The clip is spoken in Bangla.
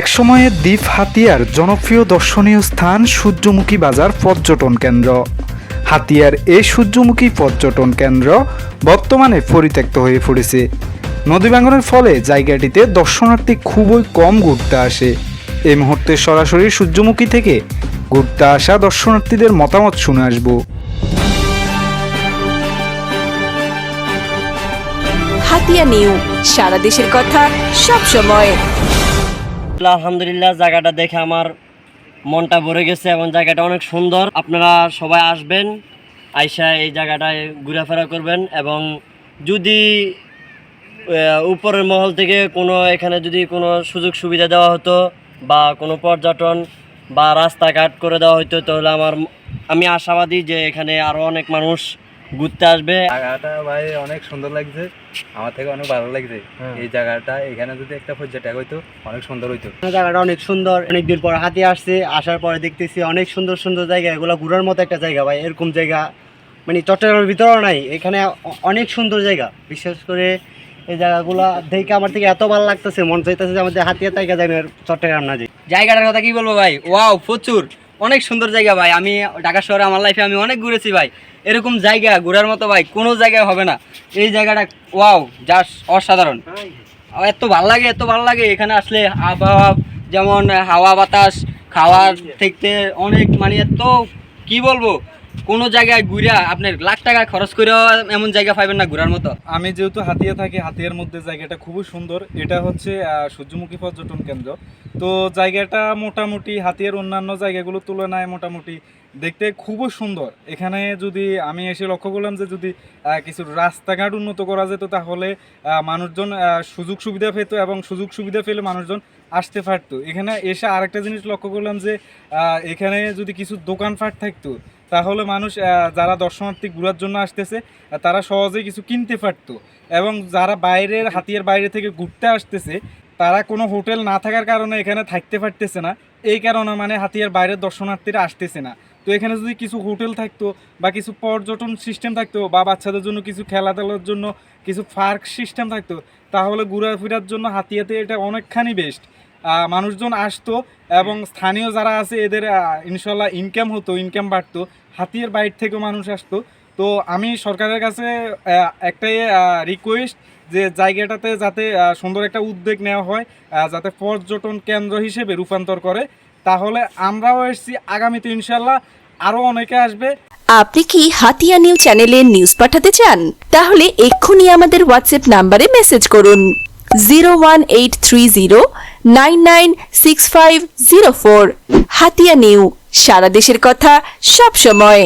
একসময়ে দ্বীপ হাতিয়ার জনপ্রিয় দর্শনীয় স্থান সূর্যমুখী বাজার পর্যটন কেন্দ্র। হাতিয়ার এই সূর্যমুখী পর্যটন কেন্দ্র বর্তমানে পরিত্যক্ত হয়ে পড়েছে। নদী ভাঙনের ফলে জায়গাটিতে দর্শনার্থী খুবই কম ঘুরতে আসে। এই মুহূর্তে সরাসরি সূর্যমুখী থেকে ঘুরতে আসা দর্শনার্থীদের মতামত শুনে আসব। হাতিয়া নিউ, সারা দেশের কথা সব সময় আলহামদুলিল্লাহ জায়গাটা দেখে আমার মনটা ভরে গেছে এবং জায়গাটা অনেক সুন্দর। আপনারা সবাই আসবেন, আইসা এই জায়গাটায় ঘোরাফেরা করবেন এবং যদি উপরের মহল থেকে কোনো, এখানে যদি কোনো সুযোগ সুবিধা দেওয়া হতো বা কোনো পর্যটন বা রাস্তাঘাট করে দেওয়া হতো তাহলে আমার, আমি আশাবাদী যে এখানে আরও অনেক মানুষ ঘুরতে আসবে। জায়গাটা ভাই অনেক সুন্দর লাগছে। আমার থেকে অনেক ভালো লাগছে। এই জায়গাটা এখানে যদি একটা পর্যটক হইতো অনেক সুন্দর হইতো। জায়গাটা অনেক সুন্দর অনেকদিন পর হাতি আসছে আসার পরে দেখতেছি অনেক সুন্দর সুন্দর জায়গা। এগুলো ঘোরার মতো একটা জায়গা ভাই এরকম জায়গা। মানে চট্টগ্রামের ভিতরেও নাই এখানে অনেক সুন্দর জায়গা। বিশেষ করে এই জায়গাগুলো দেখে আমার থেকে এত ভালো লাগতেছে মন চাইতেছে যে আমাদের হাতিয়া জায়গা যাই চট্টগ্রাম না যাই। জায়গাটার কথা কি বলব ভাই? ওয়াও প্রচুর। অনেক সুন্দর জায়গা ভাই। আমি ঢাকা শহরে আমার লাইফে আমি অনেক ঘুরেছি ভাই। এরকম জায়গা ঘোরার মতো ভাই কোনো জায়গায় হবে না। এই জায়গাটা ওয়াও যা অসাধারণ। এত ভালো লাগে এত ভালো লাগে। এখানে আসলে আবহাওয়া যেমন হাওয়া বাতাস খাওয়ার থেকে অনেক মানে এত কি বলব? কোনো জায়গায় ঘুরা আপনার লাখ টাকা খরচ করেও এমন জায়গা পাইবেন না ঘোরার মতো? আমি যেহেতু হাতিয়া থাকি, হাতিয়ার মধ্যে জায়গাটা খুবই সুন্দর। এটা হচ্ছে সূর্যমুখী পর্যটন কেন্দ্র। তো জায়গাটা মোটামুটি হাতিয়ার অন্যান্য জায়গাগুলোর তুলনায় মোটামুটি দেখতে খুবই সুন্দর। এখানে যদি আমি এসে লক্ষ্য করলাম যে যদি কিছু রাস্তাঘাট উন্নত করা যেত, তাহলে মানুষজন সুযোগ সুবিধা পেত এবং সুযোগ সুবিধা পেলে মানুষজন আসতে পারতো। এখানে এসে আরেকটা জিনিস লক্ষ্য করলাম যে এখানে যদি কিছু দোকানপাট থাকতো তাহলে মানুষ যারা দর্শনার্থী ঘোরার জন্য আসতেছে তারা সহজেই কিছু কিনতে পারতো। এবং যারা বাইরের, হাতিয়ার বাইরে থেকে ঘুরতে আসতেছে, তারা কোনো হোটেল না থাকার কারণে এখানে থাকতে পারতেছে না। এই কারণে মানে হাতিয়ার বাইরের দর্শনার্থীরা আসতেছে না। তো এখানে যদি কিছু হোটেল থাকতো বা কিছু পর্যটন সিস্টেম থাকতো বা বাচ্চাদের জন্য কিছু খেলাধুলার জন্য কিছু পার্ক সিস্টেম থাকতো, তাহলে ঘোরাফেরার জন্য হাতিয়াতে এটা অনেকখানি বেস্ট মানুষজন আসতো এবং স্থানীয় যারা আছে, এদের ইনশাল্লাহ ইনকাম হতো ইনকাম বাড়তো। হাতিয়ার বাইরে থেকেও মানুষ আসতো। তো আমি সরকারের কাছে একটাই রিকোয়েস্ট যে জায়গাটাতে যাতে সুন্দর একটা উদ্যোগ নেওয়া হয় যাতে পর্যটন কেন্দ্র হিসেবে রূপান্তর করে, তাহলে আমরাও এসছি। আগামীতে ইনশাল্লাহ আরও অনেকে আসবে। আপনি কি হাতিয়া নিউ চ্যানেলে নিউজ পাঠাতে চান? তাহলে এক্ষুনি আমাদের হোয়াটসঅ্যাপ নাম্বারে মেসেজ করুন। Zero one eight three zero nine nine six five zero four. Hatiya new সারা দেশের কথা সব সময়